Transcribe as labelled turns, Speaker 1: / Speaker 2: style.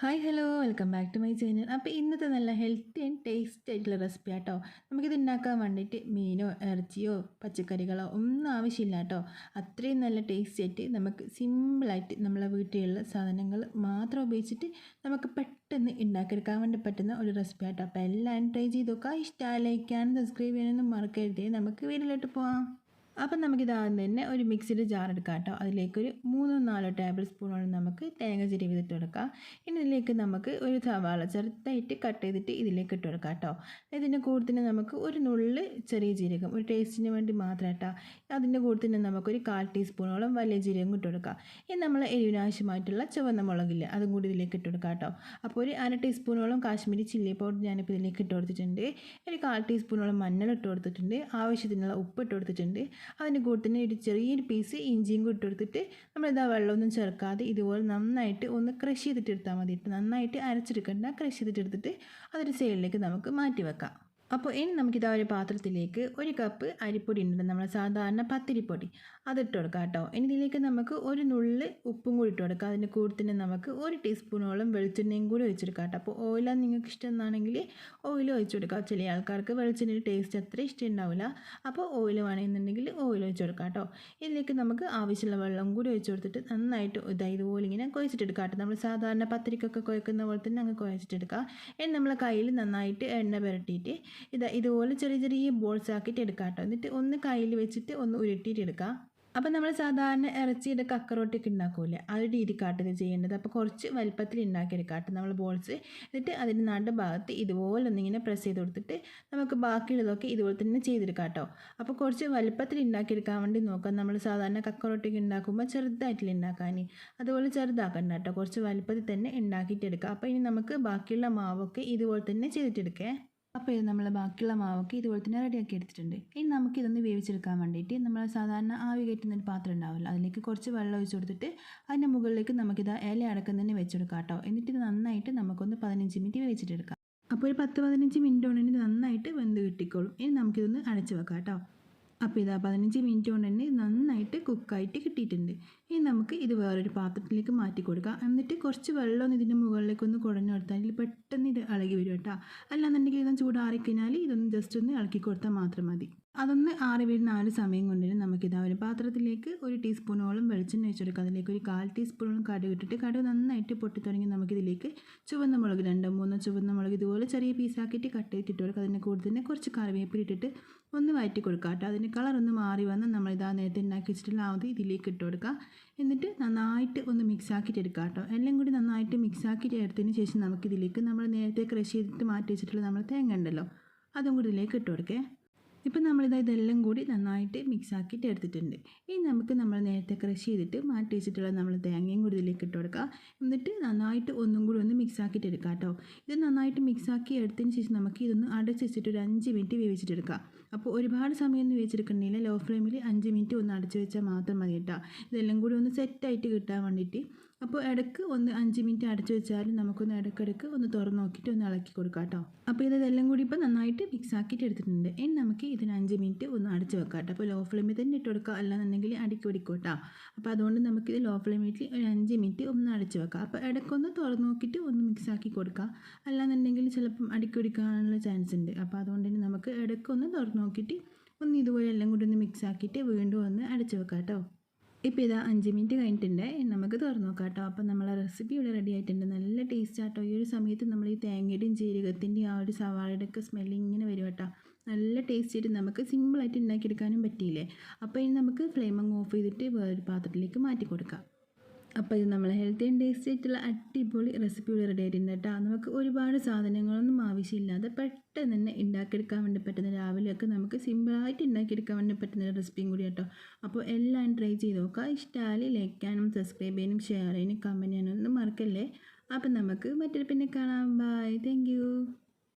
Speaker 1: Hi hello welcome back to my channel അപ്പോൾ ഇന്നത്തെ നല്ല ഹെൽത്തി ആൻഡ് ടേസ്റ്റി ആയിട്ടുള്ള റെസിപ്പി ആട്ടോ. നമുക്കിത് ഉണ്ടാക്കാൻ വേണ്ടിയിട്ട് മീനോ ഇറച്ചിയോ പച്ചക്കറികളോ ഒന്നും ആവശ്യമില്ല കേട്ടോ. അത്രയും നല്ല ടേസ്റ്റി ആയിട്ട് നമുക്ക് സിമ്പിളായിട്ട് നമ്മളെ വീട്ടിലുള്ള സാധനങ്ങൾ മാത്രം ഉപയോഗിച്ചിട്ട് നമുക്ക് പെട്ടെന്ന് ഉണ്ടാക്കിയെടുക്കാൻ വേണ്ടി പറ്റുന്ന ഒരു റെസിപ്പി ആട്ടോ. അപ്പോൾ എല്ലാവരും ട്രൈ ചെയ്ത് നോക്കുക. ഇഷ്ടമായി ലൈക്കാനും സബ്സ്ക്രൈബ് ചെയ്യാനൊന്നും മറക്കരുതേ. നമുക്ക് വീട്ടിലോട്ട് പോവാം. അപ്പം നമുക്കിത് ആദ്യം തന്നെ ഒരു മിക്സിഡ് ജാർ എടുക്കാം കേട്ടോ. അതിലേക്കൊരു മൂന്നോ നാലോ ടേബിൾ സ്പൂണോളം നമുക്ക് തേങ്ങ ഇട്ട് കൊടുക്കാം. ഇനി ഇതിലേക്ക് നമുക്ക് ഒരു സവാള ചെറുതായിട്ട് കട്ട് ചെയ്തിട്ട് ഇതിലേക്ക് ഇട്ട് കൊടുക്കാം കേട്ടോ. ഇതിന്റെ കൂട്ടത്തിന് നമുക്ക് ഒരു നുള്ളിൽ ചെറിയ ജീരകം ഒരു ടേസ്റ്റിന് വേണ്ടി മാത്രം കേട്ടോ. അതിന്റെ കൂട്ടത്തിന് നമുക്കൊരു കാൽ ടീസ്പൂണോളം വലിയ ജീരകം ഇട്ട് കൊടുക്കാം. ഇനി നമ്മൾ എരിവിനാവശ്യമായിട്ടുള്ള ചുവന്ന മുളകില്ല അതും കൂടി ഇതിലേക്ക് ഇട്ട് കൊടുക്കാം കേട്ടോ. അപ്പോൾ ഒരു അര ടീസ്പൂണോളം കാശ്മീരി ചില്ലി പൗഡർ ഞാനിപ്പോൾ ഇതിലേക്ക് ഇട്ട് കൊടുത്തിട്ടുണ്ട്. ഒരു കാൽ ടീസ്പൂണോളം മഞ്ഞൾ ഇട്ട് കൊടുത്തിട്ടുണ്ട്. ആവശ്യത്തിനുള്ള ഉപ്പ് ഇട്ട് കൊടുത്തിട്ടുണ്ട്. അതിന്റെ കൂട്ടിന് ഒരു ചെറിയൊരു പീസ് ഇഞ്ചിയും കൂടി ഇട്ടെടുത്തിട്ട് നമ്മളിതാ വെള്ളമൊന്നും ചേർക്കാതെ ഇതുപോലെ നന്നായിട്ട് ഒന്ന് ക്രഷ് ചെയ്തിട്ട് എടുത്താൽ മതി. നന്നായിട്ട് അരച്ചെടുക്കേണ്ട ക്രഷ് ചെയ്തിട്ട് എടുത്തിട്ട് അതൊരു സൈഡിലേക്ക് നമുക്ക് മാറ്റി വെക്കാം. അപ്പോൾ ഇനി നമുക്കിതാ ഒരു പാത്രത്തിലേക്ക് ഒരു കപ്പ് അരിപ്പൊടി ഉണ്ട്. നമ്മൾ സാധാരണ പത്തിരിപ്പൊടി. അതിട്ട് കൊടുക്കാം കേട്ടോ. ഇനി ഇതിലേക്ക് നമുക്ക് ഒരു നുള്ള് ഉപ്പും കൂടി ഇട്ട് കൊടുക്കാം. അതിന്റെ തന്നെ നമുക്ക് ഒരു ടീസ്പൂണോളം വെളിച്ചെണ്ണയും കൂടി ഒഴിച്ചെടുക്കാം കേട്ടോ. അപ്പോൾ ഓയിലാ നിങ്ങൾക്ക് ഇഷ്ടം എന്നാണെങ്കിൽ ഓയിൽ ഒഴിച്ചു കൊടുക്കാം. ചില ആൾക്കാർക്ക് വെളിച്ചെണ്ണയുടെ ടേസ്റ്റ് അത്ര ഇഷ്ടം ഉണ്ടാവില്ല അപ്പോൾ ഓയിൽ വേണമെന്നുണ്ടെങ്കിൽ ഓയിൽ ഒഴിച്ചു കൊടുക്കാം കേട്ടോ. ഇതിലേക്ക് നമുക്ക് ആവശ്യമുള്ള വെള്ളം കൂടി ഒഴിച്ചു കൊടുത്തിട്ട് നന്നായിട്ട് ഇതാ ഇതുപോലെ ഇങ്ങനെ കുഴച്ചിട്ടെടുക്കാം കേട്ടോ. നമ്മൾ സാധാരണ പത്തിരിക്കൊക്കെ കുഴക്കുന്ന പോലെ തന്നെ അങ്ങ് കുഴച്ചിട്ടെടുക്കാം ഇനി നമ്മളെ കയ്യിൽ നന്നായിട്ട് എണ്ണ പുരട്ടിയിട്ട് ഇതാ ഇതുപോലെ ചെറിയ ചെറിയ ബോൾസ് ആക്കിയിട്ട് എടുക്കാം കേട്ടോ. എന്നിട്ട് ഒന്ന് കയ്യിൽ വെച്ചിട്ട് ഒന്ന് ഉരുട്ടിയിട്ട് എടുക്കാം. അപ്പം നമ്മൾ സാധാരണ ഇറച്ചിയുടെ കക്കറോട്ടൊക്കെ ഉണ്ടാക്കൂലേ? ആ ഒരു രീതിക്കാട്ട് ഇത് ചെയ്യേണ്ടത്. അപ്പോൾ കുറച്ച് വലുപ്പത്തിൽ ഉണ്ടാക്കിയെടുക്കാട്ട് നമ്മൾ ബോൾസ് എന്നിട്ട് അതിന്റെ നാട് ഭാഗത്ത് ഇതുപോലെ ഒന്നിങ്ങനെ പ്രസ് ചെയ്ത് കൊടുത്തിട്ട് നമുക്ക് ബാക്കിയുള്ളതൊക്കെ ഇതുപോലെ തന്നെ ചെയ്തെടുക്കാം കേട്ടോ. അപ്പോൾ കുറച്ച് വലുപ്പത്തിൽ ഉണ്ടാക്കിയെടുക്കാൻ വേണ്ടി നോക്കാം. നമ്മൾ സാധാരണ കക്കറോട്ടൊക്കെ ഉണ്ടാക്കുമ്പോൾ ചെറുതായിട്ടില്ല ഉണ്ടാക്കാൻ? അതുപോലെ ചെറുതാക്കണ്ട കേട്ടോ. കുറച്ച് വലുപ്പത്തിൽ തന്നെ ഉണ്ടാക്കിയിട്ടെടുക്കാം അപ്പോൾ ഇനി നമുക്ക് ബാക്കിയുള്ള മാവൊക്കെ ഇതുപോലെ തന്നെ ചെയ്തിട്ടെടുക്കേ അപ്പോൾ ഇത് നമ്മൾ ബാക്കിയുള്ള മാവൊക്കെ ഇതുപോലെ തന്നെ റെഡിയാക്കി എടുത്തിട്ടുണ്ട്. ഇനി നമുക്കിതൊന്ന് വേവിച്ചെടുക്കാൻ വേണ്ടിയിട്ട് നമ്മൾ സാധാരണ ആവി കയറ്റുന്ന ഒരു പാത്രം ഉണ്ടാവില്ല അതിലേക്ക് കുറച്ച് വെള്ളം ഒഴിച്ച് കൊടുത്തിട്ട് അതിന്റെ മുകളിലേക്ക് നമുക്കിത് ഇല അടക്കം തന്നെ വെച്ചെടുക്കാം കേട്ടോ. എന്നിട്ട് ഇത് നന്നായിട്ട് നമുക്കൊന്ന് പതിനഞ്ച് മിനിറ്റ് വേവിച്ചിട്ടെടുക്കാം. അപ്പോൾ ഒരു പത്ത് പതിനഞ്ച് മിനിറ്റ് കൊണ്ട് നന്നായിട്ട് വെന്ത് കിട്ടിക്കോളും. ഇനി നമുക്കിതൊന്ന് അടച്ച് വെക്കാം കേട്ടോ. അപ്പോൾ ഇതാ പതിനഞ്ച് മിനിറ്റ് കൊണ്ട് തന്നെ നന്നായിട്ട് കുക്കായിട്ട് കിട്ടിയിട്ടുണ്ട്. ഇനി നമുക്ക് ഇത് വേറൊരു പാത്രത്തിലേക്ക് മാറ്റി കൊടുക്കാം. എന്നിട്ട് കുറച്ച് വെള്ളം ഇതിന്റെ മുകളിലേക്ക് ഒന്ന് കുഴഞ്ഞു കൊടുത്താൽ പെട്ടെന്ന് ഇത് ഇളകി വരും കേട്ടോ. അല്ലാന്നുണ്ടെങ്കിൽ ഇതൊന്ന് ചൂടാറിക്കഴിഞ്ഞാൽ ഇതൊന്ന് ജസ്റ്റ് ഒന്ന് ഇളക്കി കൊടുത്താൽ മാത്രം മതി. അതൊന്ന് ആറി വീഴുന്ന ആ ഒരു സമയം കൊണ്ട് തന്നെ നമുക്കിതാ ഒരു പാത്രത്തിലേക്ക് ഒരു ടീസ്പൂണോളം വെളിച്ചെണ്ണ വെച്ചെടുക്കുക അതിലേക്ക് ഒരു കാൽ ടീസ്പൂണോളം കടുക് ഇട്ടിട്ട് കടുക് നന്നായിട്ട് പൊട്ടി തുടങ്ങി നമുക്കിതിലേക്ക് ചുവന്ന മുളക് രണ്ടോ മൂന്നോ ചുവന്ന മുളക് ഇതുപോലെ ചെറിയ പീസാക്കിയിട്ട് കട്ട് ചെയ്തിട്ട് കൊടുക്കുക അതിന്റെ കൂടെ തന്നെ കുറച്ച് കറിവേപ്പില ഇട്ടിട്ട് ഒന്ന് വഴറ്റി കൊടുക്കുക കേട്ടോ. അതിന്റെ കളറൊന്ന് മാറി വന്ന് നമ്മളിതാ നേരത്തെ ഉണ്ടാക്കി വെച്ചിട്ടുള്ള അത് ഇതിലേക്ക് ഇട്ട് കൊടുക്കുക എന്നിട്ട് നന്നായിട്ട് ഒന്ന് മിക്സ് ആക്കിയിട്ട് എടുക്കുക കേട്ടോ. എല്ലാം കൂടി നന്നായിട്ട് മിക്സ് ആക്കിയിട്ട് എടുത്തതിന് ശേഷം നമുക്കിതിലേക്ക് നമ്മൾ നേരത്തെ ക്രഷ് ചെയ്തിട്ട് മാറ്റി വെച്ചിട്ടുള്ള നമ്മൾ തേങ്ങ ഉണ്ടല്ലോ അതും കൂടി ഇതിലേക്ക് ഇട്ട് കൊടുക്കേ. ഇപ്പം നമ്മളിത് ഇതെല്ലാം കൂടി നന്നായിട്ട് മിക്സ് ആക്കിയിട്ട് എടുത്തിട്ടുണ്ട്. ഇനി നമുക്ക് നമ്മൾ നേരത്തെ ക്രഷ് ചെയ്തിട്ട് മാറ്റി വെച്ചിട്ടുള്ള നമ്മൾ തേങ്ങയും കൂടി ഇതിലേക്ക് ഇട്ട് കൊടുക്കുക എന്നിട്ട് നന്നായിട്ട് ഒന്നും കൂടി ഒന്ന് മിക്സ് ആക്കിയിട്ട് എടുക്കാം കേട്ടോ. ഇത് നന്നായിട്ട് മിക്സ് ആക്കി എടുത്തതിന് ശേഷം നമുക്ക് ഇതൊന്ന് അടച്ച് വെച്ചിട്ട് ഒരു അഞ്ച് മിനിറ്റ് വേവിച്ചിട്ടെടുക്കാം അപ്പോൾ ഒരുപാട് സമയം ഒന്നും വേവിച്ചെടുക്കണമെങ്കിൽ ലോ ഫ്ലെയിമിൽ അഞ്ച് മിനിറ്റ് ഒന്ന് അടച്ച് വെച്ചാൽ മാത്രം മതി കേട്ടോ. ഇതെല്ലാം കൂടി ഒന്ന് സെറ്റായിട്ട് കിട്ടാൻ വേണ്ടിയിട്ട് അപ്പോൾ ഇടയ്ക്ക് ഒന്ന് അഞ്ച് മിനിറ്റ് അടച്ചു വെച്ചാലും നമുക്കൊന്ന് ഇടയ്ക്കിടയ്ക്ക് ഒന്ന് തുറന്ന് നോക്കിയിട്ട് ഒന്ന് ഇളക്കി കൊടുക്കാം കേട്ടോ. അപ്പോൾ ഇതെല്ലാം കൂടി ഇപ്പോൾ നന്നായിട്ട് മിക്സ് ആക്കിയിട്ട് എടുത്തിട്ടുണ്ട്. ഇനി നമുക്ക് ഇതിന് അഞ്ച് മിനിറ്റ് ഒന്ന് അടച്ച് വെക്കാം കേട്ടോ. അപ്പോൾ ലോ ഫ്ലെയിമിൽ തന്നെ ഇട്ട് കൊടുക്കുക. അല്ലാന്നുണ്ടെങ്കിൽ അടിക്ക് പിടിക്കും അപ്പോൾ അതുകൊണ്ട് നമുക്കിത് ലോ ഫ്ലെയിമിൽ ഒരു അഞ്ച് മിനിറ്റ് ഒന്ന് അടച്ച് വെക്കാം. അപ്പോൾ ഇടയ്ക്കൊന്ന് തുറന്ന് നോക്കിയിട്ട് ഒന്ന് മിക്സ് ആക്കി കൊടുക്കുക. അല്ലാന്നുണ്ടെങ്കിൽ ചിലപ്പം അടിക്ക് പിടിക്കാനുള്ള ചാൻസ് ഉണ്ട്. അപ്പോൾ അതുകൊണ്ട് തന്നെ നമുക്ക് ഇടയ്ക്കൊന്ന് തുറന്ന് നോക്കിയിട്ട് ഒന്ന് ഇതുപോലെ എല്ലാം കൂടി ഒന്ന് മിക്സ് ആക്കിയിട്ട് വീണ്ടും ഒന്ന് അടച്ച് വെക്കാം കേട്ടോ. ഇപ്പോൾ ഇതാ അഞ്ച് മിനിറ്റ് കഴിഞ്ഞിട്ടുണ്ട്. നമുക്ക് തുറന്നു നോക്കാം കേട്ടോ അപ്പോൾ നമ്മളെ റെസിപ്പി ഇവിടെ റെഡി ആയിട്ടുണ്ട്. നല്ല ടേസ്റ്റ് ആട്ടോ. ഈ ഒരു സമയത്ത് നമ്മൾ ഈ തേങ്ങയുടെയും ജീരകത്തിന്റെയും ആ ഒരു സവാളയുടെ ഒക്കെ സ്മെല്ല് ഇങ്ങനെ വരും കേട്ടോ. നല്ല ടേസ്റ്റ് ആയിട്ട് നമുക്ക് സിമ്പിളായിട്ട് ഉണ്ടാക്കിയെടുക്കാനും പറ്റിയില്ലേ? അപ്പോൾ ഇനി നമുക്ക് ഫ്ലെയിം അങ്ങ് ഓഫ് ചെയ്തിട്ട് വേറൊരു പാത്രത്തിലേക്ക് മാറ്റി കൊടുക്കാം അപ്പോൾ ഇത് നമ്മൾ ഹെൽത്തി ആൻഡ് ടേസ്റ്റി ആയിട്ടുള്ള അടിപൊളി റെസിപ്പി റെഡി ആയിട്ടുണ്ട് കേട്ടോ നമുക്ക് ഒരുപാട് സാധനങ്ങളൊന്നും ആവശ്യമില്ലാതെ പെട്ടെന്ന് തന്നെ ഉണ്ടാക്കിയെടുക്കാൻ വേണ്ടി പറ്റുന്ന രാവിലെയൊക്കെ നമുക്ക് സിമ്പിളായിട്ട് ഉണ്ടാക്കിയെടുക്കാൻ വേണ്ടി പറ്റുന്ന റെസിപ്പിയും കൂടി കേട്ടോ അപ്പോൾ എല്ലാം ട്രൈ ചെയ്ത് നോക്കുക. ഇഷ്ടമായി ലൈക്ക് ചെയ്യാനും സബ്സ്ക്രൈബ് ചെയ്യാനും ഷെയർ ചെയ്യാനും കമന്റ് ചെയ്യാനും ഒന്നും മറക്കല്ലേ? അപ്പം നമുക്ക് മറ്റൊരു പിന്നെ കാണാം. Bye thank